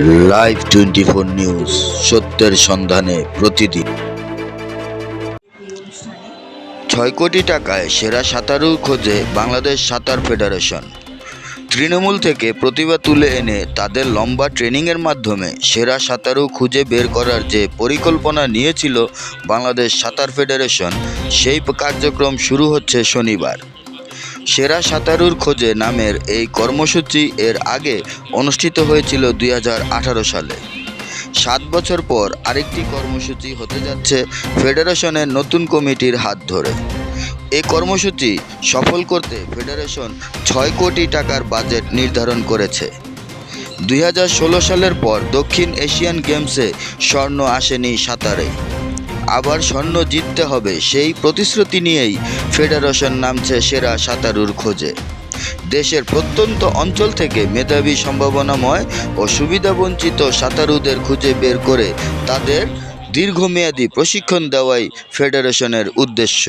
Live twenty four news সত্যের সন্ধানে প্রতিদিন। ছয় কোটি টাকায় সেরা সাঁতারুর খোঁজে বাংলাদেশ সাঁতার ফেডারেশন। তৃণমূল থেকে প্রতিভা তুলে এনে তাদের লম্বা ট্রেনিংয়ের মাধ্যমে সেরা সাঁতারু খুঁজে বের করার যে পরিকল্পনা নিয়েছিল বাংলাদেশ সাঁতার ফেডারেশন, সেই কার্যক্রম শুরু হচ্ছে শনিবার। সেরা সাঁতারুর খোঁজে নামের এই কর্মসূচি এর আগে অনুষ্ঠিত হয়েছিল দুই হাজার আঠারো সালে। সাত বছর পর আরেকটি কর্মসূচি হতে যাচ্ছে ফেডারেশনের নতুন কমিটির হাত ধরে। এ কর্মসূচি সফল করতে ফেডারেশন ছয় কোটি টাকার বাজেট নির্ধারণ করেছে। দুই হাজার ষোলো সালের পর দক্ষিণ এশিয়ান গেমসে স্বর্ণ আসেনি সাঁতারে। আবার স্বর্ণ জিততে হবে। সেই প্রতিশ্রুতি নিয়েই ফেডারেশন নামছে সেরা সাঁতারুর খোঁজে। দেশের প্রত্যন্ত অঞ্চল থেকে মেধাবী, সম্ভাবনাময় ও সুবিধাবঞ্চিত সাঁতারুদের খুঁজে বের করে তাদের দীর্ঘমেয়াদী প্রশিক্ষণ দেওয়াই ফেডারেশনের উদ্দেশ্য।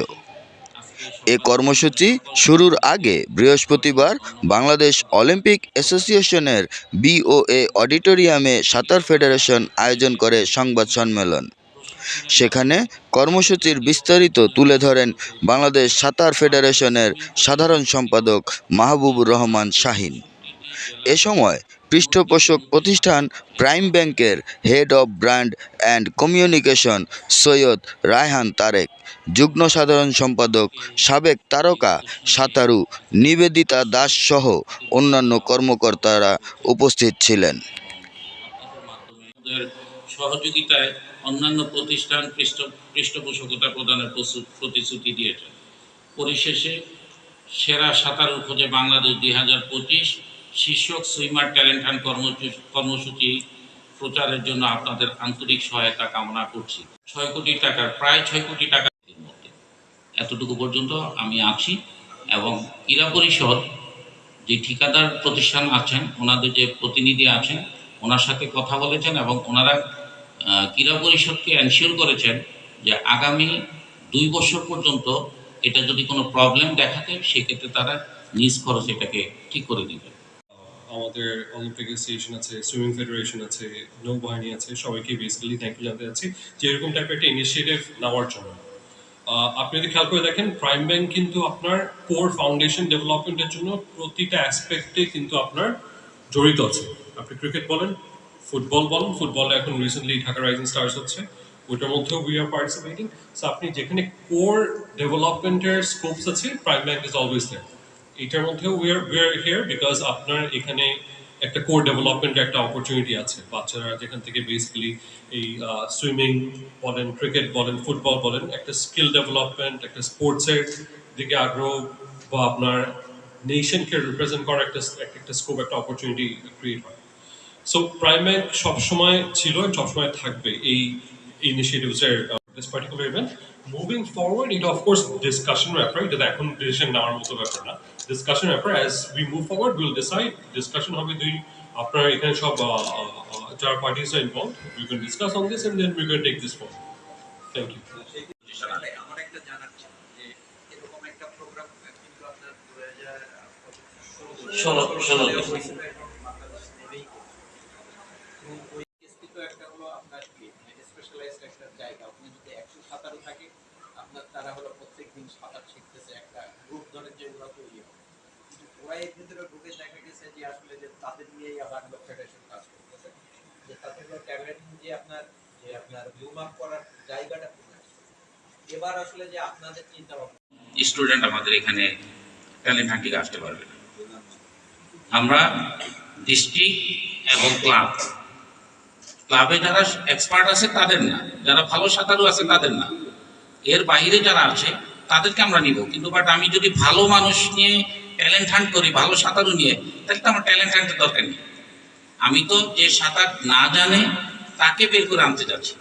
এ কর্মসূচি শুরুর আগে বৃহস্পতিবার বাংলাদেশ অলিম্পিক অ্যাসোসিয়েশনের বিওএ অডিটোরিয়ামে সাঁতার ফেডারেশন আয়োজন করে সংবাদ সম্মেলন। সেখানে কর্মসূচির বিস্তারিত তুলে ধরেন বাংলাদেশ সাঁতার ফেডারেশনের সাধারণ সম্পাদক মাহবুবুর রহমান শাহিন। এ সময় পৃষ্ঠপোষক প্রতিষ্ঠান প্রাইম ব্যাংকের head of brand and communication Syed Raihan Tarek, যুগ্ম সাধারণ সম্পাদক সাবেক তারকা সাঁতারু নিবেদিতা দাস সহ অন্যান্য কর্মকর্তারা উপস্থিত ছিলেন। সহযোগিতায় অন্যান্য প্রতিষ্ঠান পৃষ্ঠ, পৃষ্ঠপোষকতা প্রদানের প্রতিশ্রুতি দিয়েছে পরিশেষে সেরা সাঁতারুর খোঁজে বাংলাদেশ দুই হাজার পঁচিশ শীর্ষক সুইমার ট্যালেন্ট হান্ট কর্মসূচি প্রচারের জন্য আপনাদের আন্তরিক সহায়তা কামনা করছি। ছয় কোটি টাকার, প্রায় ছয় কোটি টাকার মধ্যে। এতটুকু পর্যন্ত আমি আছি এবং ক্রীড়া পরিষদ যে ঠিকাদার প্রতিষ্ঠান আছেন, ওনাদের যে প্রতিনিধি আছেন, ওনার সাথে কথা বলেছেন এবং ওনারা ক্রীড়া পরিষদকে এনশিওর করেছেন যে আগামী দুই বছর পর্যন্ত এটা যদি কোনো প্রবলেম দেখাতে, সেক্ষেত্রে তারা নিজ খরচ এটাকে ঠিক করে দিবে। আমাদের অলিম্পিক অ্যাসোসিয়েশন আছে সুইমিং ফেডারেশন আছে, নৌবাহিনী আছে, সবাইকে বেসিক্যালি থ্যাংক ইউ জানতে চাচ্ছি যে এরকম টাইপের একটা ইনিশিয়েটিভ নেওয়ার জন্য। আপনি যদি খেয়াল করে দেখেন প্রাইম ব্যাংক কিন্তু আপনার কোর ফাউন্ডেশন ডেভেলপমেন্টের জন্য প্রতিটা অ্যাসপেক্টে কিন্তু আপনার জড়িত আছে। আপনি ক্রিকেট বলেন ফুটবল বলেন ফুটবলে এখন রিসেন্টলি ঢাকা রাইজিং স্টার্স হচ্ছে ওটার মধ্যেও উই আর পার্টিসিপেটিং সো আপনি যেখানে কোর ডেভেলপমেন্টের স্কোপস আছে প্রাইম ব্যাংক ইজ অলওয়েজ দেয় এটার মধ্যেও we are we are here because আপনার এখানে একটা কোর ডেভেলপমেন্টের একটা অপরচুনিটি আছে। বাচ্চারা যেখান থেকে বেসিক্যালি এই সুইমিং বলেন ক্রিকেট বলেন ফুটবল বলেন, একটা স্কিল ডেভেলপমেন্ট একটা স্পোর্টসের দিকে আগ্রহ বা আপনার নেশনকে রিপ্রেজেন্ট করার একটা- একটা স্কোপ একটা অপরচুনিটি ক্রিয়েট হয়। সো প্রাইম সবসময় ছিল সবসময় থাকবে এই ইনিশিয়েটিভসের this particular event moving forward এটা অফকোর্স ডিসকাশন ব্যাপার এটা এখন ডিসিশন নেওয়ার মতো ব্যাপার না। ডিসকাশন ব্যাপার as we move forward will decide discussion হবে দুই আপনার এখানে সব যারা parties R involve we can discuss on this and then we can take this for thank you আমার একটা এবং ওই একটা হলো আপনার স্পেশালাইজড একটা জায়গা। যদি একশো সাঁতারও থাকে, আপনার তারা হলো প্রত্যেক দিন সাঁতার শিখতেছে একটা গ্রুপ যেগুলো তৈরি হবে কিন্তু ওরা এর ভিতরে দেখা গেছে যে আসলে যে তাদের নিয়েই আবার ফেডারেশন কাজ করতেছে। যে তাদের ট্যালেন্ট যে আপনার যে আপনার আপ করার জায়গাটা এবার আসলে যে আপনাদের চিন্তা ভাবনা স্টুডেন্ট আমাদের এখানে ট্যালেন্ট আসতে পারবে না। আমরা ডিস্ট্রিক্ট এবং ক্লাব ক্লাবে যারা এক্সপার্ট আছে তাদের না, যারা ভালো সাঁতারু আছে তাদের না। এর বাইরে যারা আছে, তাদেরকে আমরা নিব। কিন্তু বাট আমি যদি ভালো মানুষ নিয়ে ট্যালেন্ট হান্ট করি, ভালো সাঁতারু নিয়ে, তাহলে তো আমার ট্যালেন্ট হান্টের দরকার নেই। আমি তো যে সাঁতার না জানে, তাকে বের করে আনতে যাচ্ছি।